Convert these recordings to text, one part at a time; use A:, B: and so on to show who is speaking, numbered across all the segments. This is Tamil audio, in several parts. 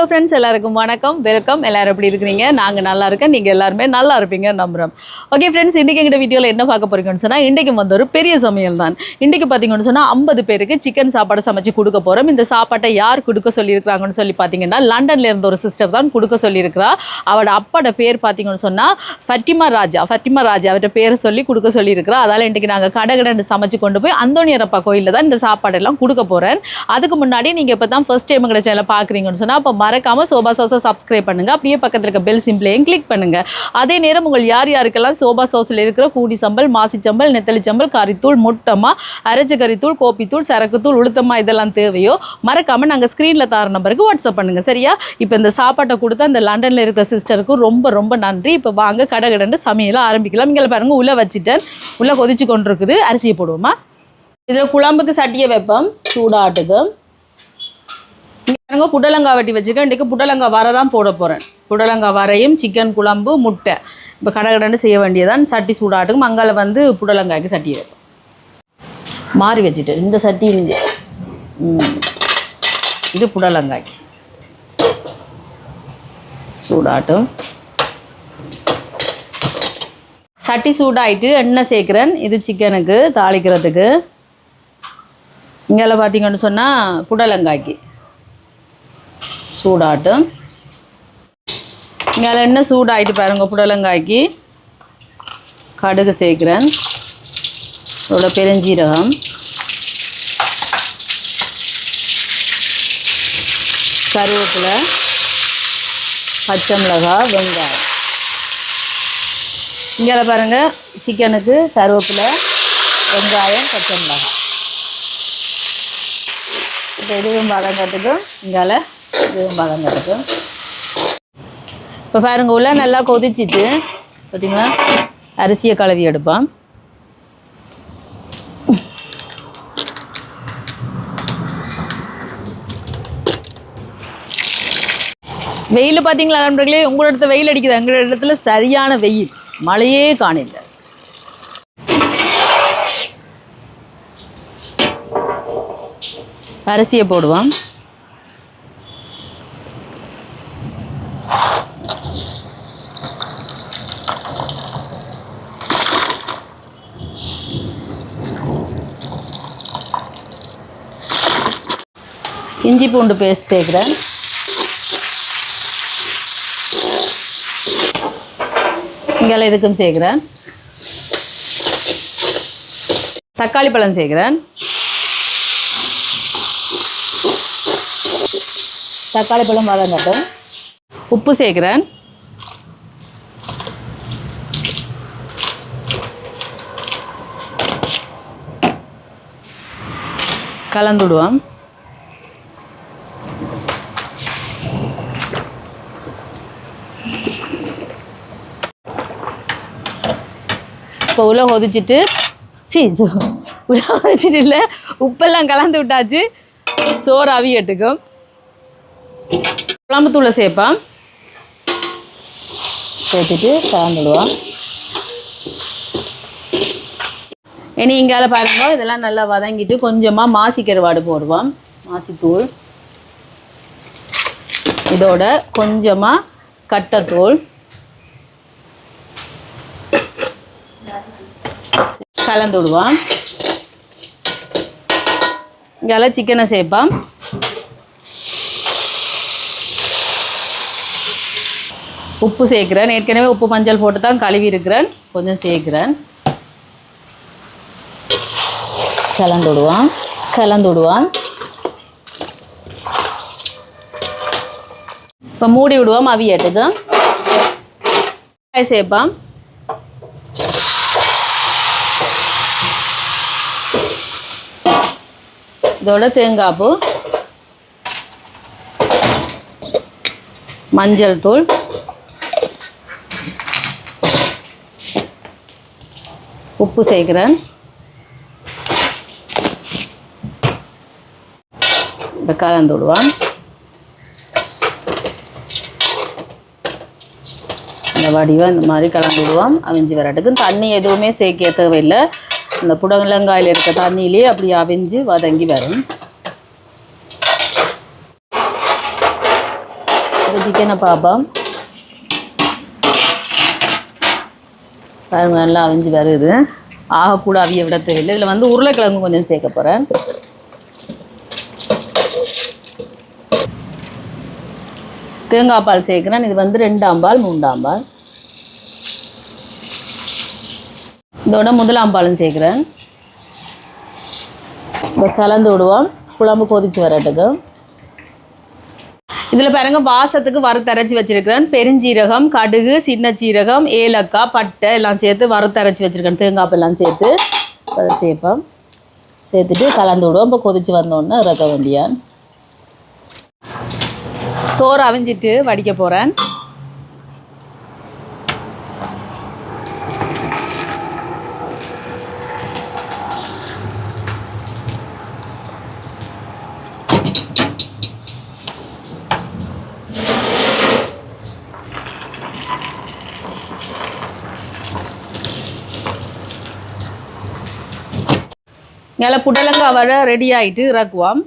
A: ஹலோ ஃப்ரெண்ட்ஸ் எல்லாருக்கும் வணக்கம். வெல்கம் எல்லோரும் எப்படி இருக்கிறீங்க? நாங்கள் நல்லா இருக்கேன் நீங்கள் எல்லாருமே நல்லா இருப்பீங்க நம்புகிறோம் ஓகே ஃப்ரெண்ட்ஸ் இன்றைக்கி எங்கள் வீடியோவில் என்ன பார்க்க போறீங்கன்னு சொன்னால் இன்றைக்கு வந்து ஒரு பெரிய சமையல் தான். இன்றைக்கு பார்த்தீங்கன்னு சொன்னால் ஐம்பது பேருக்கு சிக்கன் சாப்பாடு சமைச்சு கொடுக்க போகிறோம் இந்த சாப்பாட்டை யார் கொடுக்க சொல்லியிருக்கிறாங்கன்னு சொல்லி பார்த்தீங்கன்னா லண்டன்ல இருந்த ஒரு சிஸ்டர் தான் கொடுக்க சொல்லியிருக்கிறா. அவட அப்பாட பேர் பார்த்தீங்கன்னு சொன்னால் ஃபட்டிமா ராஜா ஃபட்டிமா ராஜா அவர்கிட்ட பேரை சொல்லி கொடுக்க சொல்லியிருக்கிறா. அதால் இன்றைக்கி நாங்கள் கடகடன்னு சமைச்சு கொண்டு போய் அந்தோணியரப்பா கோயிலில் தான் இந்த சாப்பாடெல்லாம் கொடுக்க போகிறேன் அதுக்கு முன்னாடி நீங்கள் இப்போ தான் ஃபர்ஸ்ட் டைம் எங்களை சேனலை பார்க்குறீங்கன்னு சொன்னால் அப்போ மறக்காமல் சோபா சோஸை சப்ஸ்கிரைப் பண்ணுங்கள் அப்படியே பக்கத்தில் இருக்க பெல் சிம்பிளையும் கிளிக் பண்ணுங்கள் அதே நேரம் உங்கள் யார் யாருக்கெல்லாம் சோபா சோஸில் இருக்கிற கூடி சம்பல் மாசி சம்பல் நெத்தலி சம்பல் கறித்தூள் முட்டமா அரைச்ச கறித்தூள் கோப்பித்தூள் சரக்குத்தூள் உளுத்தமா இதெல்லாம் தேவையோ மறக்காமல் நாங்கள் ஸ்க்ரீனில் தர நம்பருக்கு வாட்ஸ்அப் பண்ணுங்கள் சரியா? இப்போ இந்த சாப்பாட்டை கொடுத்தா அந்த லண்டனில் இருக்கிற சிஸ்டருக்கு ரொம்ப ரொம்ப நன்றி. இப்போ வாங்க கடகடன்னு சமையலை ஆரம்பிக்கலாம். இங்கே பாருங்கள் உள்ளே வச்சுட்டேன் உள்ளே கொதிச்சு கொண்டு இருக்குது அரிசியை போடுவோமா? இதில் குழம்புக்கு சட்டியை வைப்போம். சூடாட்டுக்கு. இங்கே புடலங்காய் வெட்டி வச்சுருக்கேன். இன்றைக்கி புடலங்காய் வர தான் போட போகிறேன் புடலங்காய் வரையும் சிக்கன் குழம்பு முட்டை. இப்போ கடகடன்னு செய்ய வேண்டியதான் சட்டி சூடாட்டுக்கும் மங்கால வந்து புடலங்காய்க்கு சட்டி வைப்போம். மாறி வச்சுட்டு இந்த சட்டி இருந்து இது புடலங்காய். சூடாட்டும். சட்டி சூடாயிட்டு எண்ணெய் சேர்க்குறேன். இது சிக்கனுக்கு தாளிக்கிறதுக்கு. இங்கே பார்த்தீங்கன்னு சொன்னால் புடலங்காய்க்கு. சூடாட்டும் இங்கே எண்ணெய் சூடாயிட்டு பாருங்க புடலங்காய்க்கு. கடுகு சேர்க்குறேன். இதோட பெருஞ்சீரகம். கருவேப்பிலை பச்சை மிளகாய் வெங்காயம். இங்கே பாருங்கள் சிக்கனுக்கு கருவேப்பிலை வெங்காயம் பச்சை மிளகாய் இப்போ இதுவும் வதங்கட்டுக்கும் இங்கால இதுவும் வதங்கட்டுக்கும் இப்போ பாருங்க உள்ள நல்லா கொதிச்சிட்டு பார்த்திங்களா அரிசியை கழுவி எடுப்பான் வெயில் பார்த்தீங்களா நண்பர்களே? உங்களோட இடத்துல வெயில் அடிக்குது? எங்களோட இடத்துல சரியான வெயில். மழையே காணில்ல அரிசியை போடுவான் இஞ்சி பூண்டு பேஸ்ட் சேர்க்குறேன். இங்கே இதுக்கும் சேர்க்குறேன். தக்காளி பழம் சேர்க்குறேன். தக்காளி பழம் வதங்கட்டும். உப்பு சேர்க்குறேன். கலந்துடுவோம். இப்போ உள்ள கொதிச்சிட்டு சி உள்ள ஒதிச்சிட்டு இல்லை உப்பெல்லாம் கலந்து விட்டாச்சு. சோறு அவியட்டுக்கும். குழம்புத்தூளை சேர்ப்பான் சேர்த்துட்டு கலந்துடுவான் இனி இங்கால பாருங்க இதெல்லாம் நல்லா வதங்கிட்டு கொஞ்சமாக மாசி கருவாடு போடுவோம். மாசித்தூள். இதோட கொஞ்சமாக கட்டத்தூள். கலந்து விடுவோம் இங்கெல்லாம் சிக்கனை சேர்ப்போம் உப்பு சேர்க்குறேன். ஏற்கனவே உப்பு மஞ்சள் போட்டு தான் கழுவி இருக்கிறேன் கொஞ்சம் சேர்க்குறேன். கலந்து விடுவோம் கலந்து விடுவோம் இப்போ மூடி விடுவோம் அவியட்டுக்கு. சேர்ப்போம் இதோட தேங்காய் பூ மஞ்சள் தூள் உப்பு சேர்க்குறேன். இப்போ கலந்து விடுவான் இந்த வடிவம் இந்த மாதிரி கலந்து விடுவான் அவிஞ்சு வரட்டுக்கு தண்ணி எதுவுமே சேர்க்க தேவையில்லை. இந்த புடலங்காயில் இருக்க தண்ணியிலே அப்படி அவிஞ்சு வதங்கி வரும். சிக்கனை பார்ப்போம்? பாருங்க நல்லா அவிஞ்சு வருது. ஆக கூட அவிய விட தேவையில்லை. இதில் வந்து உருளைக்கிழங்கு கொஞ்சம் சேர்க்க போகிறேன் தேங்காய் பால் சேர்க்குறேன். இது வந்து ரெண்டாம் பால் மூன்றாம் பால். இதோட முதலாம் பாலும் சேர்க்குறேன். இப்போ கலந்து விடுவோம். குழம்பு கொதிச்சு வரட்டுக்கு. இதில் பாருங்க வாசத்துக்கு வறுத்தரைச்சி வச்சுருக்கிறேன். பெருஞ்சீரகம் கடுகு சின்ன சீரகம் ஏலக்காய் பட்டை எல்லாம் சேர்த்து வறுத்தரைச்சி வச்சிருக்கேன். தேங்காய் எல்லாம் சேர்த்து. அதை சேர்ப்போம். சேர்த்துட்டு கலந்து விடுவோம். இப்போ கொதிச்சு வந்தோன்னே இறக்க வேண்டியான் சோறு அவிஞ்சிட்டு வடிக்க போகிறேன் இங்கே புடலங்காய் வர ரெடி ஆகிட்டு இறக்குவோம்.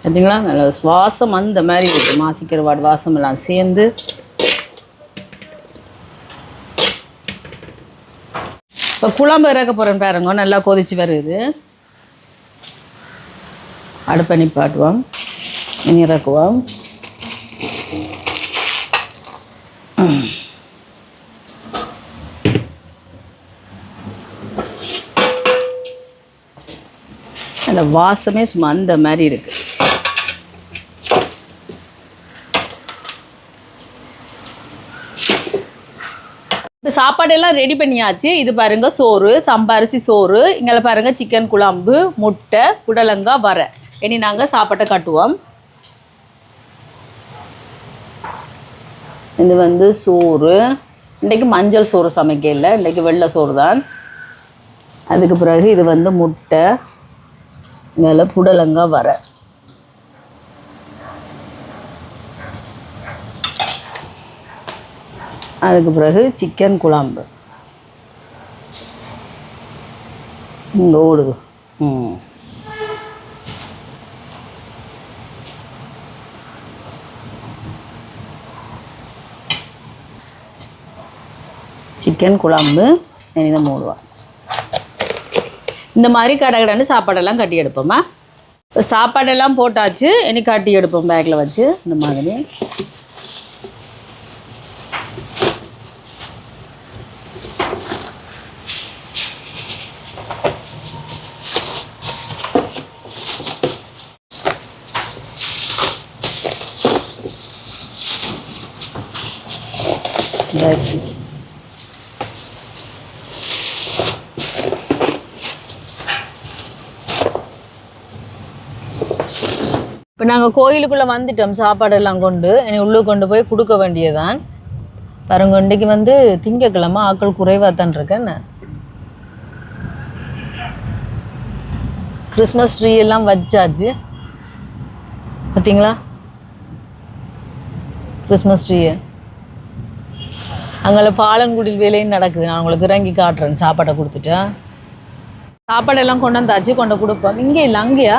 A: பார்த்தீங்களா நல்ல சுவாசம் அந்த மாதிரி இருக்கு. மாசிக்கருவாடு வாசம் எல்லாம் சேர்ந்து. இப்போ குழம்பு இறக்க போகிறேன் பாருங்க. நல்லா கொதிச்சு வருது. அடுப்பை பாட்டுவோம் இனி இறக்குவோம். அந்த வாசமே சும்மா அந்த மாதிரி இருக்கு. இப்போ சாப்பாடெல்லாம் ரெடி பண்ணியாச்சு. இது பாருங்க சோறு சம்பாரிசி சோறு இங்கே பாருங்க சிக்கன் குழம்பு முட்டை புடலங்காய் வர இனி நாங்கள் சாப்பாட்டை கட்டுவோம். இது வந்து சோறு. இன்றைக்கு மஞ்சள் சோறு சமைக்கல. இன்றைக்கி வெள்ளை சோறு தான் அதுக்கு பிறகு இது வந்து முட்டை இதில் புடலங்காய் வர அதுக்கு பிறகு சிக்கன் குழம்பு. இங்கே ஓடுது. ம். சிக்கன் குழம்பு இனிதான் மூடுவா. இந்த மாதிரி கடை கடைன்னு சாப்பாடெல்லாம் கட்டி எடுப்போமா? இப்போ சாப்பாடெல்லாம் போட்டாச்சு இனி கட்டி எடுப்போம் பேக்கில் வச்சு. இந்த மாதிரி. இதாச்சு. இப்போ நாங்கள் கோயிலுக்குள்ளே வந்துட்டோம் சாப்பாடெல்லாம் கொண்டு. என்னை உள்ளே கொண்டு போய் கொடுக்க வேண்டியதான் பாருங்க இன்றைக்கு வந்து திங்கக்கிழமை ஆட்கள் குறைவாக தான் இருக்கேன் கிறிஸ்மஸ் ட்ரீ எல்லாம் வச்சாச்சு. பார்த்தீங்களா கிறிஸ்மஸ் ட்ரீயை அங்கே பாலங்குடியில் வேலையும் நடக்குது. நான் உங்களுக்கு இறங்கி காட்டுறேன் சாப்பாடை கொடுத்துட்டேன் சாப்பாடெல்லாம் கொண்டு வந்தாச்சு கொண்டு கொடுப்போம். இங்கே இல்லை அங்கேயா?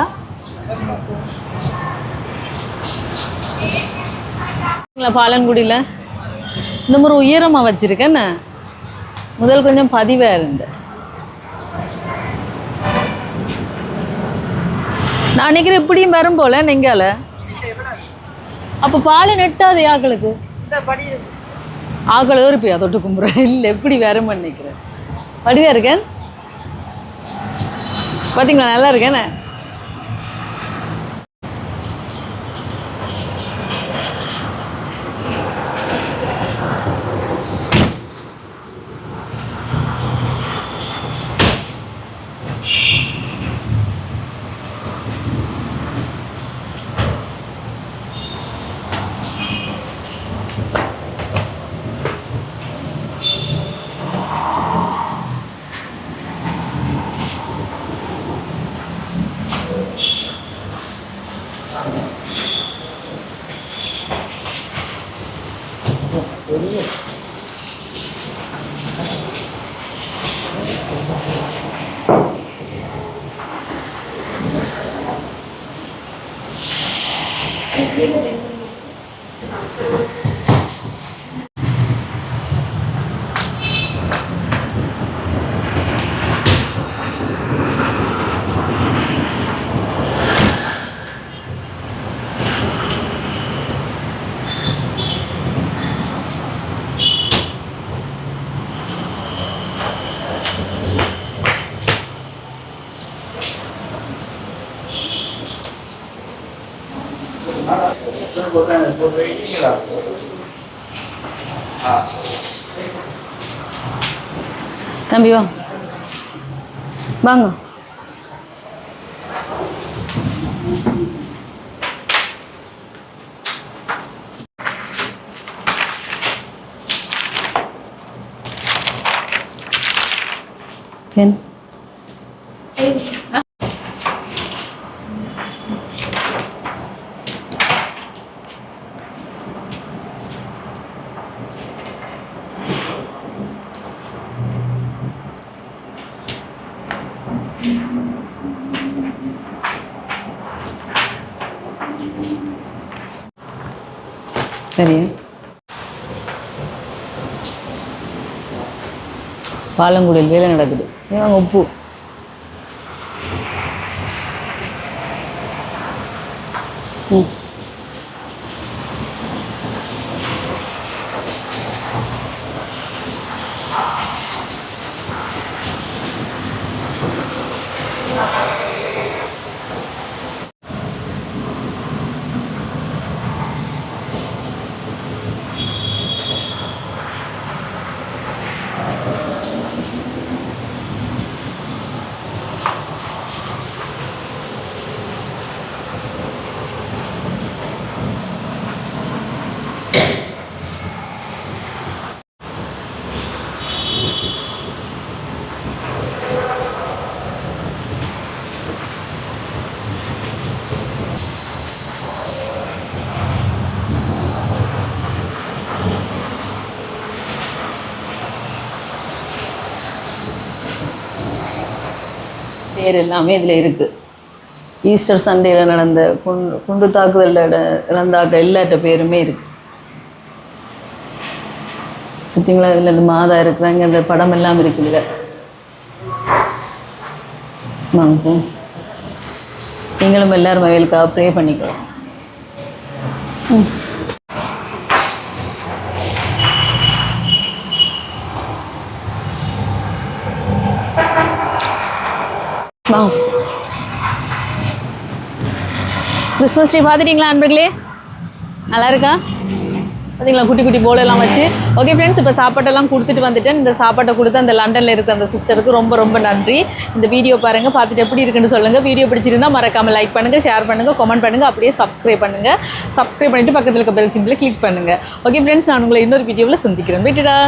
A: பாலன்குடியில். இந்த மாதிரி உயரமாக வச்சுருக்கேன் முதல் கொஞ்சம் பதிவாக இருந்த. நான் நினைக்கிறேன் இப்படியும் வரும் போல நெங்கால அப்போ பாலை நெட்டாது ஆக்களுக்கு? ஆக்கள் ஏறுப்பியா தொட்டு கும்புறேன் இல்லை எப்படி வரும்னு நினைக்கிறேன். படிவா இருக்கேன்? பார்த்தீங்களா நல்லா Obrigada. இருக்கேனே தம்பி வா வாங்க பென் சரி. பாலங்குடியில் வேலை நடக்குது. இவங்க உப்பு. ம் பேர் எல்லாமே இதில் இருக்குது ஈஸ்டர் சண்டேயில் நடந்த குண்டு குண்டு தாக்குதலில் இறந்தாக்க எல்லாட்ட பேருமே இருக்குது பார்த்தீங்களா இதில் இந்த மாதா இருக்கிறாங்க இந்த படம் எல்லாம் இருக்குதுல்ல வாங்க. நீங்களும் எல்லாரும் மகளுக்காக ப்ரே பண்ணிக்கலாம் ம். கிறிஸ்மஸ் ட்ரீ பார்த்துட்டீங்களா அன்பர்களே நல்லா இருக்கா பார்த்தீங்களா குட்டி குட்டி போலெல்லாம் வச்சு. ஓகே ஃப்ரெண்ட்ஸ் இப்போ சாப்பாட்டெல்லாம் கொடுத்துட்டு வந்துட்டேன். இந்த சாப்பாட்டை கொடுத்து அந்த லண்டனில் இருக்க அந்த சிஸ்டருக்கு ரொம்ப ரொம்ப நன்றி. இந்த வீடியோ பாருங்கள் பார்த்துட்டு எப்படி இருக்குன்னு சொல்லுங்கள் வீடியோ பிடிச்சிருந்தா மறக்காமல் லைக் பண்ணுங்கள் ஷேர் பண்ணுங்கள் கமெண்ட் பண்ணுங்கள் அப்படியே சப்ஸ்கிரைப் பண்ணுங்கள் சப்ஸ்கிரைப் பண்ணிவிட்டு பக்கத்தில் இருக்க பெல் சிம்பிளை கிளிக் பண்ணுங்கள் ஓகே ஃப்ரெண்ட்ஸ் நான் உங்களை இன்னொரு வீடியோவில் சந்திக்கிறேன். வீட்டுடா.